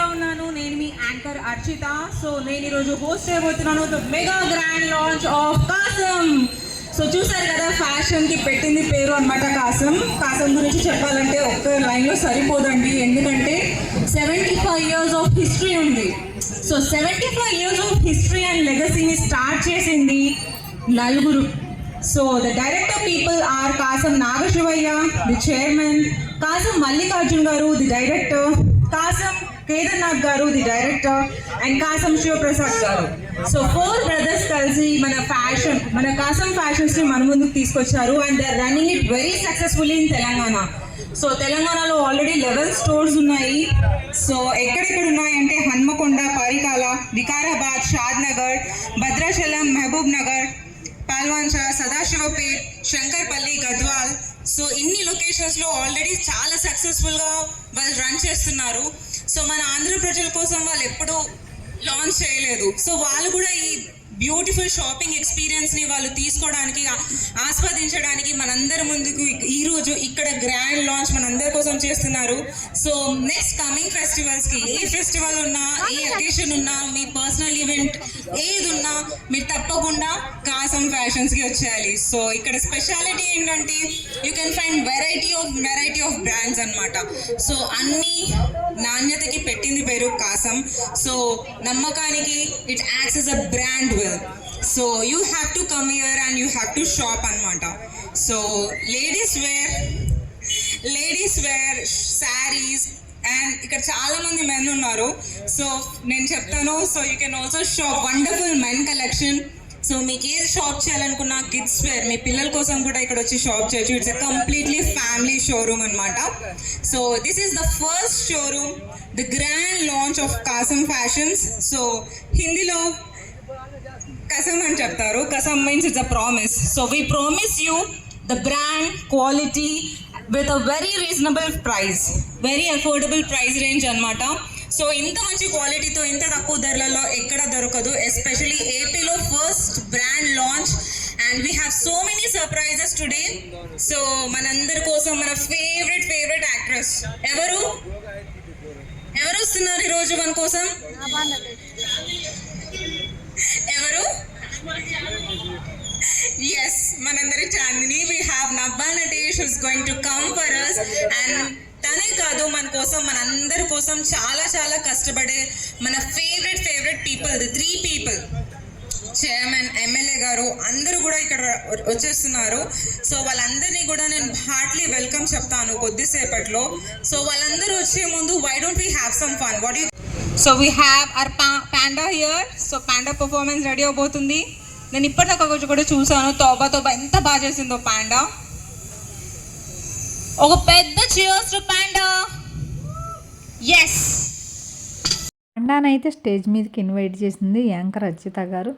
రెడీగా ఉన్నాను. నేను మీ యాంకర్ అర్చిత. సో నేను ఈరోజు హోస్ట్ చేయబోతున్నాను. The mega grand launch of Kasam so చూసారు కదా ఫ్యాషన్కి పెట్టింది పేరు అన్నమాట కాసం కాసం గురించి చెప్పాలంటే ఒక్క లైన్లో సరిపోదండి. ఎందుకంటే seventy five years of history ఉంది. So seventy five years of history and లెగసీని start చేసింది నలుగురు. So the director people are Kasam Nagasivaiah the chairman Kasam Mallikarjun garu the director Kasam Kedarnath garu the director and Kasam Sivaprasad garu. So four brothers కలిసి మన fashion మన కాసం ఫ్యాషన్స్ని మన ముందుకు తీసుకొచ్చారు and they running it very successful in Telangana so తెలంగాణలో already level stores ఉన్నాయి. So ఎక్కడెక్కడ ఉన్నాయంటే Hanamkonda Parkal Vikarabad Shadnagar Bhadrachalam Mahabubnagar Palvancha Sadashivpet Shankarpalli Gadwal so ఇన్ని లొకేషన్స్లో ఆల్రెడీ చాలా సక్సెస్ఫుల్గా వాళ్ళు రన్ చేస్తున్నారు. సో మన ఆంధ్ర ప్రజల కోసం వాళ్ళు ఎప్పుడూ లాంచ్ చేయలేదు. సో వాళ్ళు కూడా ఈ బ్యూటిఫుల్ షాపింగ్ ఎక్స్పీరియన్స్ని వాళ్ళు తీసుకోవడానికి ఆస్వాదించడానికి మనందరి ముందుకు ఈ- రోజు ఇక్కడ గ్రాండ్ లాంచ్ మనందరి కోసం చేస్తున్నారు. సో నెక్స్ట్ కమింగ్ ఫెస్టివల్స్కి ఏ ఫెస్టివల్ ఉన్నా ఏ అకేషన్ ఉన్నా మీ పర్సనల్ ఈవెంట్ ఏది మీరు తప్పకుండా కాసం ఫ్యాషన్స్కి వచ్చేయాలి. సో ఇక్కడ స్పెషాలిటీ ఏంటంటే you can find variety of variety of brands అన్నమాట. సో అన్ని నాణ్యతకి పెట్టింది పేరు కాసం. సో నమ్మకానికి it acts as a brand well so you have to come here and you have to shop అన్నమాట. So ladies wear ladies wear saris and ఇక్కడ చాలా మంది మెన్ ఉన్నారు. సో నేను చెప్తాను. So you can also shop wonderful men collection so మీకు ఏది shop చేయాలనుకున్నా కిడ్స్ వేర్ మీ పిల్లల కోసం కూడా ఇక్కడ వచ్చి షాప్ చేయొచ్చు. ఇట్స్ కంప్లీట్లీ ఫ్యామిలీ షోరూమ్ అన్నమాట. So this is the first showroom the grand launch of Kasam fashions so హిందీలో కసం అని చెప్తారు. కసం means it's a promise so we promise you the brand quality with a very reasonable price very affordable price range అనమాట so ఇంత మంచి క్వాలిటీతో ఇంత తక్కువ ధరలలో ఎక్కడ దొరకదు. ఎస్పెషలీ ఏపీలో first brand launch and we have so many surprises today so మనందరి కోసం మన ఫేవరెట్ ఫేవరెట్ యాక్ట్రెస్ ఎవరు? ఎవరు వస్తున్నారు ఈరోజు మన కోసం? ఎవరు? ఎస్ మనందరి Chandini we have Nabha Natesh is going to come for us and తనే కాదు మన కోసం మనందరి కోసం చాలా చాలా కష్టపడే మన favourite favourite people the three people chairman MLA గారు అందరూ కూడా ఇక్కడ వచ్చేస్తున్నారు. సో వాళ్ళందరినీ కూడా నేను హార్ట్లీ వెల్కమ్ చెప్తాను కొద్దిసేపట్లో. సో వాళ్ళందరూ వచ్చే ముందు why don't we have some fun what you so we have our panda here so panda performance ready అవబోతుంది. నేను ఇప్పటిదాకా కొంచెం కూడా చూసాను. తోబా తోబా ఎంత బాగా చేసిందో పాండా. ఒక పెద్ద చియర్స్ పాండా. ఎస్ పాండానైతే స్టేజ్ మీదకి ఇన్వైట్ చేసింది యాంకర్ అర్చిత గారు.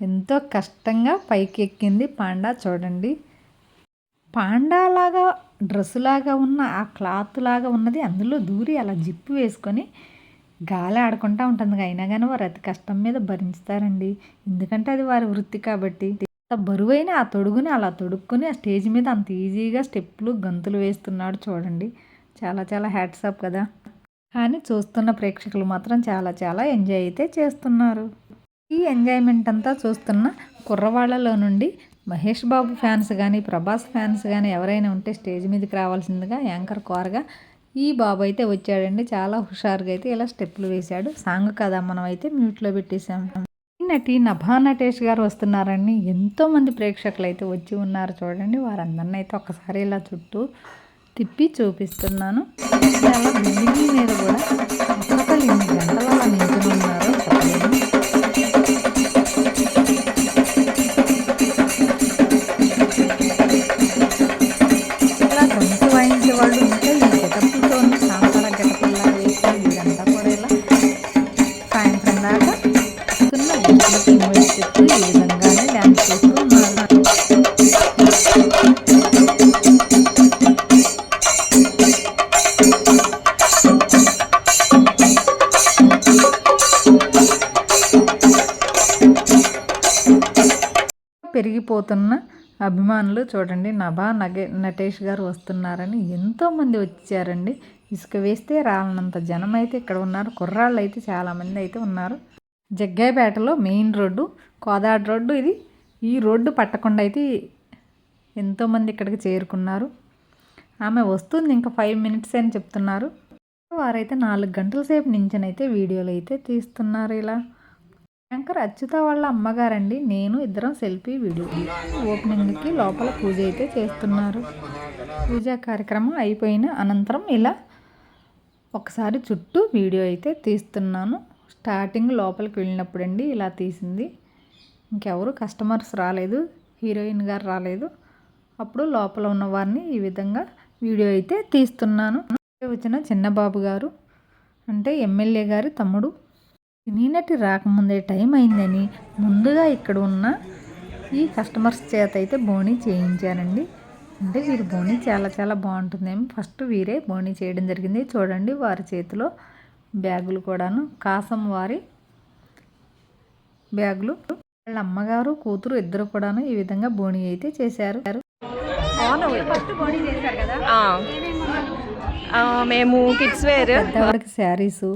ఎంతో కష్టంగా పైకి ఎక్కింది పాండా చూడండి. పాండాలాగా డ్రెస్సులాగా ఉన్న ఆ క్లాత్ లాగా ఉన్నది అందులో దూరి అలా జిప్పు వేసుకొని గాలి ఆడుకుంటూ ఉంటుంది అయినా కానీ వారు అతి కష్టం మీద భరించుతారండి. ఎందుకంటే అది వారి వృత్తి కాబట్టి. బరువైన ఆ తొడుగుని అలా తొడుక్కుని ఆ స్టేజ్ మీద అంత ఈజీగా స్టెప్పులు గంతులు వేస్తున్నాడు చూడండి. చాలా చాలా హ్యాట్సాప్ కదా. కానీ చూస్తున్న ప్రేక్షకులు మాత్రం చాలా చాలా ఎంజాయ్ అయితే చేస్తున్నారు. ఈ ఎంజాయ్మెంట్ అంతా చూస్తున్న కుర్రవాళ్ళలో నుండి మహేష్ బాబు ఫ్యాన్స్ కానీ ప్రభాస్ ఫ్యాన్స్ కానీ ఎవరైనా ఉంటే స్టేజ్ మీదకి రావాల్సిందిగా యాంకర్ కోరగా ఈ బాబు అయితే వచ్చాడండి. చాలా హుషారుగా అయితే ఇలా స్టెప్పులు వేశాడు. సాంగ్ కదా మనం అయితే మ్యూట్లో పెట్టేశాం. నటి నభా నటేష్ గారు వస్తున్నారని ఎంతోమంది ప్రేక్షకులు అయితే వచ్చి ఉన్నారు చూడండి. వారందరిని అయితే ఒక్కసారి ఇలా చుట్టూ తిప్పి చూపిస్తున్నాను. చాలా బిల్డింగ్ మీద కూడా మునిగిపోతున్న అభిమానులు చూడండి. నభా నగే నటేష్ గారు వస్తున్నారని ఎంతోమంది వచ్చారండి. ఇసుక వేస్తే రాలనంత జనం అయితే ఇక్కడ ఉన్నారు. కుర్రాళ్ళు అయితే చాలామంది అయితే ఉన్నారు. జగ్గాయపేటలో మెయిన్ రోడ్డు కోదాడ రోడ్డు ఇది. ఈ రోడ్డు పట్టకుండా అయితే ఎంతోమంది ఇక్కడికి చేరుకున్నారు. ఆమె వస్తుంది ఇంకా ఫైవ్ మినిట్స్ అని చెప్తున్నారు. వారైతే నాలుగు గంటల సేపు నించనైతే వీడియోలు అయితే తీస్తున్నారు ఇలా. శంకర్ అచ్యుత వాళ్ళ అమ్మగారండి. నేను ఇద్దరం సెల్ఫీ వీడియో ఓపెనింగ్కి లోపల పూజ అయితే చేస్తున్నారు. పూజా కార్యక్రమం అయిపోయిన అనంతరం ఇలా ఒకసారి చుట్టూ వీడియో అయితే తీస్తున్నాను. స్టార్టింగ్ లోపలికి వెళ్ళినప్పుడు అండి ఇలా తీసింది. ఇంకెవరు కస్టమర్స్ రాలేదు హీరోయిన్ గారు రాలేదు. అప్పుడు లోపల ఉన్న వారిని ఈ విధంగా వీడియో అయితే తీస్తున్నాను. వచ్చిన చిన్నబాబు గారు అంటే ఎమ్మెల్యే గారి తమ్ముడు సినీ నటి రాకముందే టైం అయిందని ముందుగా ఇక్కడ ఉన్న ఈ కస్టమర్స్ చేత అయితే బోనీ చేయించారండి. అంటే వీరి బోనీ చాలా చాలా బాగుంటుందేమో. ఫస్ట్ వీరే బోనీ చేయడం జరిగింది. చూడండి వారి చేతిలో బ్యాగులు కూడాను. కాసం వారి బ్యాగులు. వాళ్ళ అమ్మగారు కూతురు ఇద్దరు కూడాను ఈ విధంగా బోనీ అయితే చేశారు. మేము కిడ్స్ వేర్. పెద్దవాడికి శారీసు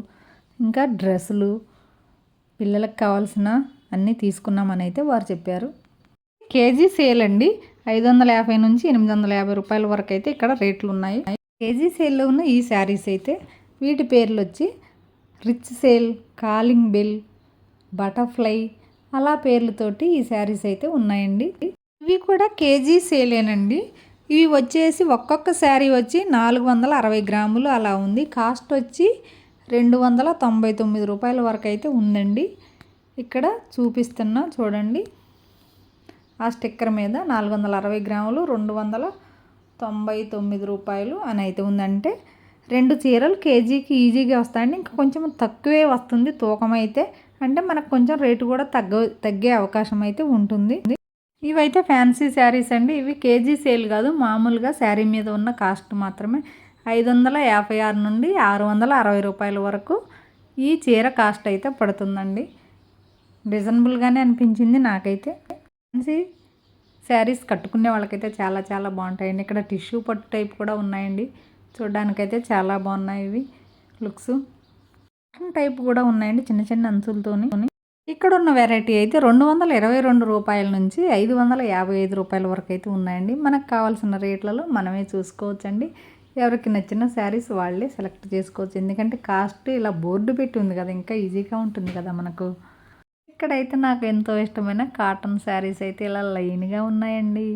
ఇంకా డ్రెస్సులు పిల్లలకు కావాల్సిన అన్నీ తీసుకున్నామని అయితే వారు చెప్పారు. కేజీ సేల్ అండి. ఐదు వందల యాభై నుంచి ఎనిమిది వందల యాభై రూపాయల వరకు అయితే ఇక్కడ రేట్లు ఉన్నాయి. కేజీ సేల్లో ఉన్న ఈ శారీస్ అయితే వీటి పేర్లు వచ్చి rich sale calling bell butterfly అలా పేర్లతోటి ఈ శారీస్ అయితే ఉన్నాయండి. ఇవి కూడా కేజీ సేలేనండి. ఇవి వచ్చేసి ఒక్కొక్క శారీ వచ్చి నాలుగు వందల అరవై గ్రాములు అలా ఉంది. కాస్ట్ వచ్చి రెండు వందల తొంభై తొమ్మిది రూపాయల వరకు అయితే ఉందండి. ఇక్కడ చూపిస్తున్నా చూడండి. ఆ స్టిక్కర్ మీద నాలుగు వందల అరవై గ్రాములు రెండు వందల తొంభై తొమ్మిది రూపాయలు అని అయితే ఉందంటే రెండు చీరలు కేజీకి ఈజీగా వస్తాయండి. ఇంకా కొంచెం తక్కువే వస్తుంది తూకం అయితే అంటే మనకు కొంచెం రేటు కూడా తగ్గ తగ్గే అవకాశం అయితే ఉంటుంది. ఇవైతే ఫ్యాన్సీ శారీస్ అండి. ఇవి కేజీ సేల్ కాదు మామూలుగా శారీ మీద ఉన్న కాస్ట్ మాత్రమే. ఐదు వందల యాభై ఆరు నుండి ఆరు వందల అరవై రూపాయల వరకు ఈ చీర కాస్ట్ అయితే పడుతుందండి. రీజనబుల్గానే అనిపించింది నాకైతే. మంచి శారీస్ కట్టుకునే వాళ్ళకైతే చాలా చాలా బాగుంటాయండి. ఇక్కడ టిష్యూ పట్టు టైప్ కూడా ఉన్నాయండి. చూడడానికైతే చాలా బాగున్నాయి ఇవి లుక్స్. టైప్ కూడా ఉన్నాయండి చిన్న చిన్న అంచులతోని. ఇక్కడ ఉన్న వెరైటీ అయితే రెండు వందల ఇరవై రెండు రూపాయల నుంచి ఐదు వందల యాభై ఐదు రూపాయల వరకు అయితే ఉన్నాయండి. మనకు కావాల్సిన రేట్లలో మనమే చూసుకోవచ్చండి. ఎవరికి నచ్చిన శారీస్ వాళ్ళే సెలెక్ట్ చేసుకోవచ్చు. ఎందుకంటే కాస్ట్ ఇలా బోర్డు పెట్టి ఉంది కదా ఇంకా ఈజీగా ఉంటుంది కదా మనకు. ఇక్కడైతే నాకు ఎంతో ఇష్టమైన కాటన్ శారీస్ అయితే ఇలా లైన్గా ఉన్నాయండి.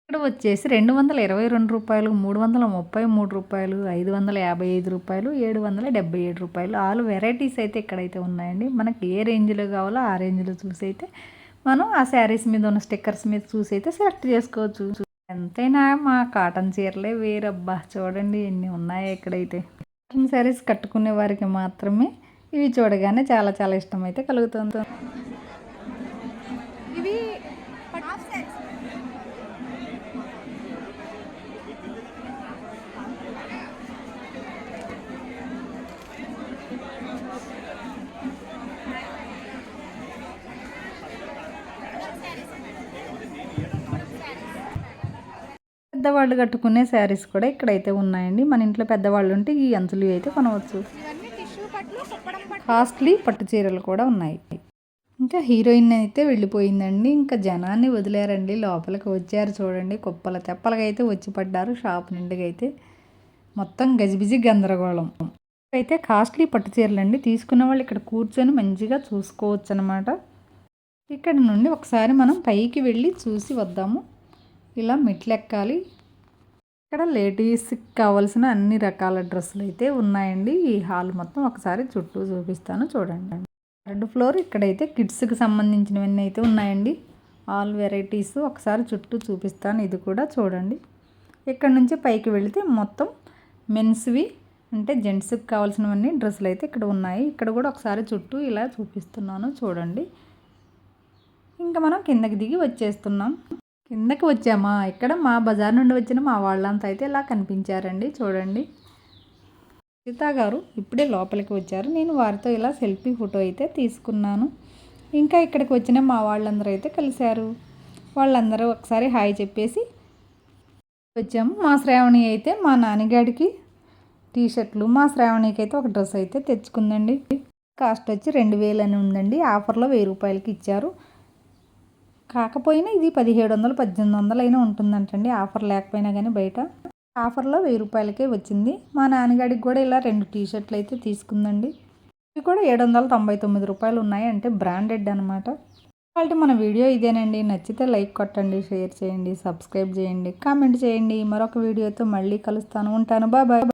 ఇక్కడ వచ్చేసి రెండు వందల ఇరవై రెండు రూపాయలు మూడు వందల ముప్పై మూడు రూపాయలు ఐదు వందల యాభై ఐదు రూపాయలు ఏడు వందల డెబ్బై ఏడు రూపాయలు. ఆలు వెరైటీస్ అయితే ఇక్కడైతే ఉన్నాయండి. మనకి ఏ రేంజ్లో కావాలో ఆ రేంజ్లో చూసి అయితే మనం ఆ శారీస్ మీద ఉన్న స్టిక్కర్స్ మీద చూసి అయితే సెలెక్ట్ చేసుకోవచ్చు. ఎంతైనా మా కాటన్ చీరలే వేరబ్బా. చూడండి ఎన్ని ఉన్నాయో ఇక్కడైతే. కాటన్ శారీస్ కట్టుకునే వారికి మాత్రమే ఇవి చూడగానే చాలా చాలా ఇష్టం అయితే కలుగుతుంది. పెద్దవాళ్ళు కట్టుకునే శారీస్ కూడా ఇక్కడైతే ఉన్నాయండి. మన ఇంట్లో పెద్దవాళ్ళు ఉంటే ఈ అంచులు అయితే కొనవచ్చు. కాస్ట్లీ పట్టు చీరలు కూడా ఉన్నాయి. ఇంకా హీరోయిన్ అయితే వెళ్ళిపోయిందండి. ఇంకా జనాన్ని వదిలేరండి. లోపలికి వచ్చారు చూడండి. కుప్పల తెప్పలకి అయితే వచ్చి పడ్డారు. షాప్ నిండుగా అయితే మొత్తం గజిబిజి గందరగోళం. అయితే కాస్ట్లీ పట్టు చీరలు అండి తీసుకున్న వాళ్ళు ఇక్కడ కూర్చొని మంచిగా చూసుకోవచ్చు అనమాట ఇక్కడ నుండి ఒకసారి మనం పైకి వెళ్ళి చూసి వద్దాము. ఇలా మెట్లు ఎక్కాలి ఇక్కడ లేడీస్కి కావాల్సిన అన్ని రకాల డ్రెస్సులు అయితే ఉన్నాయండి. ఈ హాల్ మొత్తం ఒకసారి చుట్టూ చూపిస్తాను చూడండి. థర్డ్ ఫ్లోర్ ఇక్కడైతే కిడ్స్కి సంబంధించినవన్నీ అయితే ఉన్నాయండి. ఆల్ వెరైటీస్ ఒకసారి చుట్టూ చూపిస్తాను. ఇది కూడా చూడండి. ఇక్కడ నుంచి పైకి వెళితే మొత్తం మెన్స్వి అంటే జెంట్స్కి కావాల్సినవన్నీ డ్రెస్సులు అయితే ఇక్కడ ఉన్నాయి. ఇక్కడ కూడా ఒకసారి చుట్టూ ఇలా చూపిస్తున్నాను చూడండి. ఇంకా మనం కిందకి దిగి వచ్చేస్తున్నాం. కిందకి వచ్చామా? ఇక్కడ మా బజార్ నుండి వచ్చిన మా వాళ్ళంతా అయితే ఇలా కనిపించారండి చూడండి. సీతా గారు ఇప్పుడే లోపలికి వచ్చారు. నేను వారితో ఇలా సెల్ఫీ ఫోటో అయితే తీసుకున్నాను. ఇంకా ఇక్కడికి వచ్చిన మా వాళ్ళందరూ అయితే కలిశారు. వాళ్ళందరూ ఒకసారి హాయ్ చెప్పేసి వచ్చాము. మా శ్రావణి అయితే మా నాన్నగాడికి టీ షర్ట్లు మా శ్రావణికి అయితే ఒక డ్రెస్ అయితే తెచ్చుకుందండి. కాస్ట్ వచ్చి రెండు వేలు అని ఉందండి. ఆఫర్లో వెయ్యి రూపాయలకి ఇచ్చారు. కాకపోయినా ఇది పదిహేడు వందలు పద్దెనిమిది వందలు అయినా ఉంటుందంటండి ఆఫర్ లేకపోయినా కానీ బయట. ఆఫర్లో వెయ్యి రూపాయలకే వచ్చింది. మా నాన్నగాడికి కూడా ఇలా రెండు టీ షర్ట్లు అయితే తీసుకుందండి. ఇవి కూడా ఏడు వందల తొంభై తొమ్మిది రూపాయలు ఉన్నాయి అంటే బ్రాండెడ్ అనమాట కాబట్టి మన వీడియో ఇదేనండి. నచ్చితే లైక్ కొట్టండి షేర్ చేయండి సబ్స్క్రైబ్ చేయండి కామెంట్ చేయండి. మరొక వీడియోతో మళ్ళీ కలుస్తాను. ఉంటాను. Bye bye.